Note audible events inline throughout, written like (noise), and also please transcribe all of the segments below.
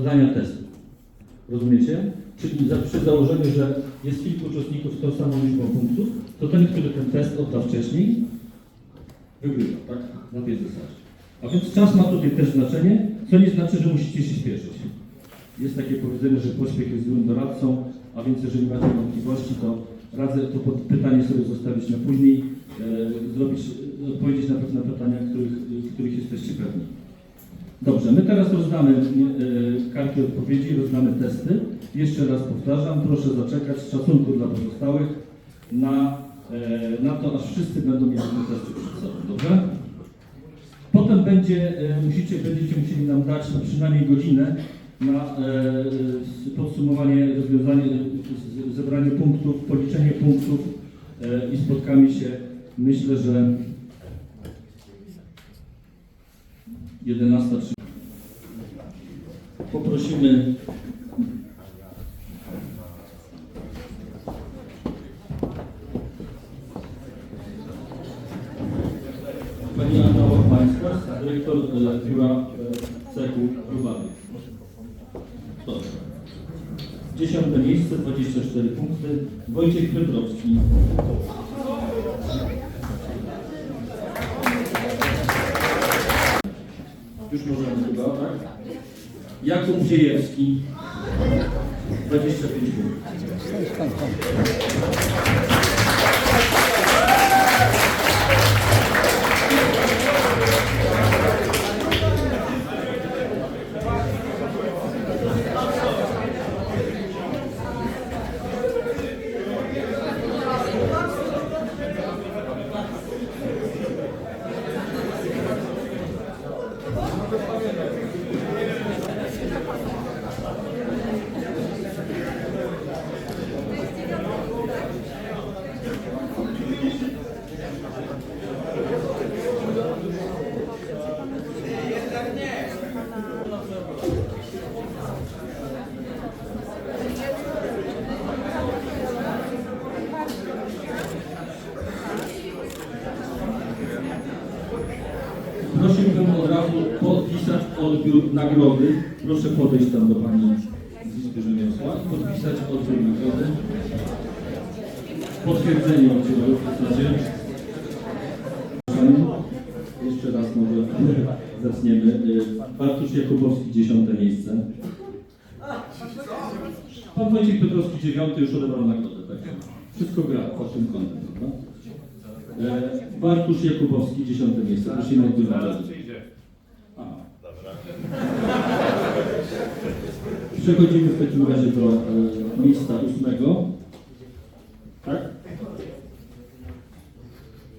zdania testu. Rozumiecie? Czyli za, przy założeniu, że jest kilku uczestników z tą samą liczbą punktów, to ten, który ten test odda wcześniej, wygrywa, tak? Na tej zasadzie. A więc czas ma tutaj też znaczenie, co nie znaczy, że musicie się śpieszyć. Jest takie powiedzenie, że pośpiech jest złym doradcą, a więc jeżeli macie wątpliwości, to radzę to pytanie sobie zostawić na później, e, zrobić, odpowiedzieć na pewne pytania, których, których jesteście pewni. Dobrze, my teraz rozdamy e, karty odpowiedzi, rozdamy testy. Jeszcze raz powtarzam, proszę zaczekać z szacunku dla pozostałych na, e, na to, aż wszyscy będą mieli te testy przed sobą, dobrze? Potem będzie, e, musicie, będziecie musieli nam dać przynajmniej godzinę na podsumowanie, rozwiązanie, zebranie punktów, policzenie punktów i spotkamy się, myślę, że 11.30. Poprosimy Pani Anna Łachmańska, dyrektor e, biura e, cechu. Dobrze. Dziesiąte miejsce, 24 punkty. Wojciech Piotrowski. Już możemy chyba, tak? Jakub Dziejewski. 25 punktów. Podpisać odbiór nagrody. Proszę podejść tam do Pani z Izby Rzemiosła podpisać odbiór nagrody. Potwierdzenie odbioru w zasadzie. Jeszcze raz może (laughs) zaczniemy. Y, Bartusz Jakubowski, dziesiąte miejsce. Pan Wojciech Piotrowski, dziewiąty, już odebrał nagrodę. Tak? Wszystko gra pod tym kątem? E, Bartusz Jakubowski, dziesiąte miejsce. Prosimy o odbiór nagrody. Przechodzimy w takim razie do e, miejsca ósmego. Tak?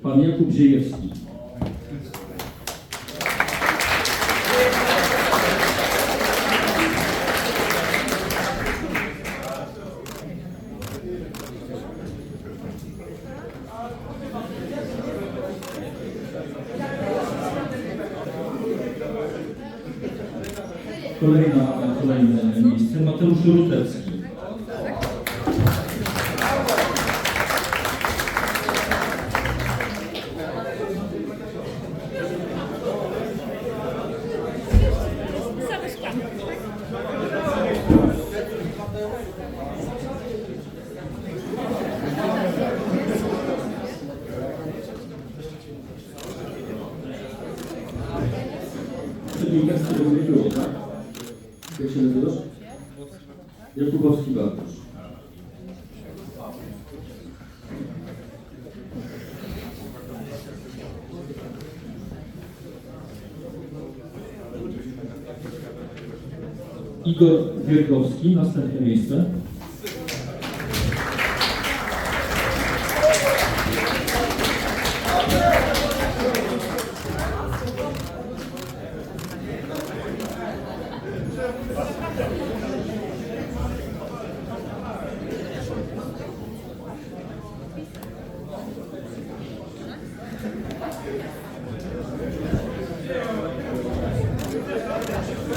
Pan Jakub Ziejewski. Kolejna, kolejne miejsce. Mateusz Rutecki. Jak się nazywasz? Jakubowski Bartosz. Igor Wierkowski, następne miejsce.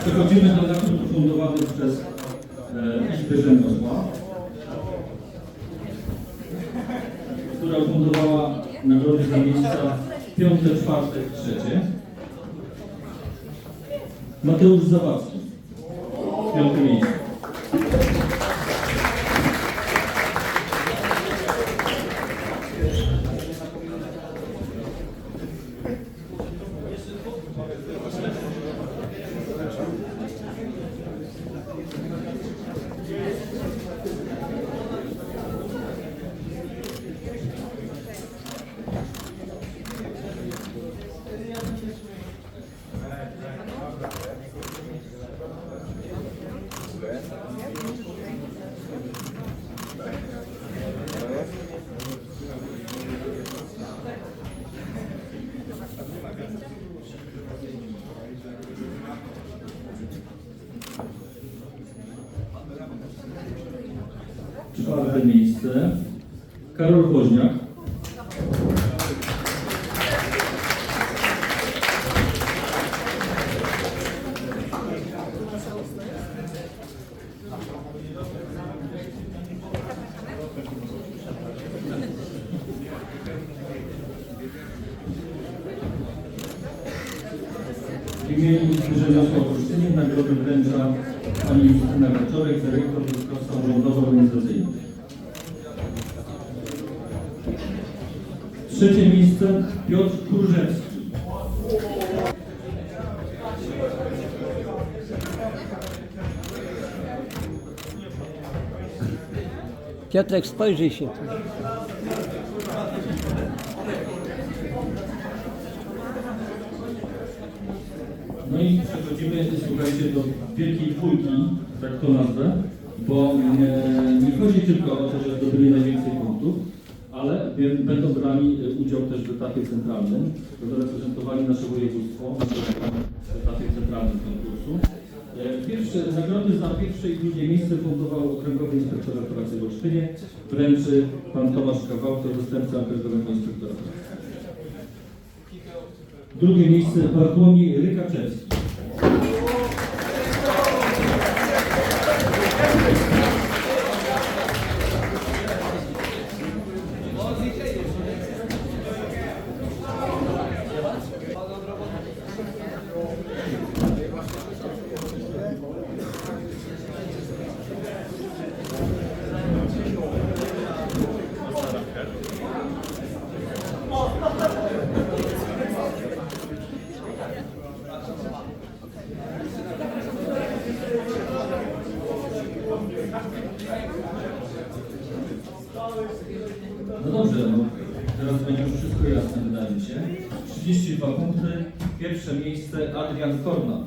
Przechodzimy do nagród ufundowanych przez e, Izbę Rzemiosła, która ufundowała nagrody za miejsca piąte, czwarte trzecie. Mateusz Zawadzki. Piąte miejsce. Czwarte miejsce. Karol Woźniak. W imieniu Olsztynie nagrodę wręcza pani Justyna Kaczorek, dyrektor do spraw. Trzecie miejsce Piotr Kurzewski. Piotrek, spojrzyj się tu. No i przechodzimy, słuchajcie, do wielkiej dwójki, tak to nazwę, bo e, nie chodzi tylko o to, że zdobyli najwięcej punktów, będą brali e, udział też w etapie centralnym, będą reprezentowali nasze województwo w etapie centralnym konkursu. E, Pierwsze, nagrody za pierwsze i drugie miejsce fundował Okręgowy Inspektorat Pracy w Olsztynie, wręczy pan Tomasz Kawałko, zastępca Okręgowego Inspektora Pracy. Drugie miejsce Bartłomiej Rykaczewski. miejsce Adrian Kornat.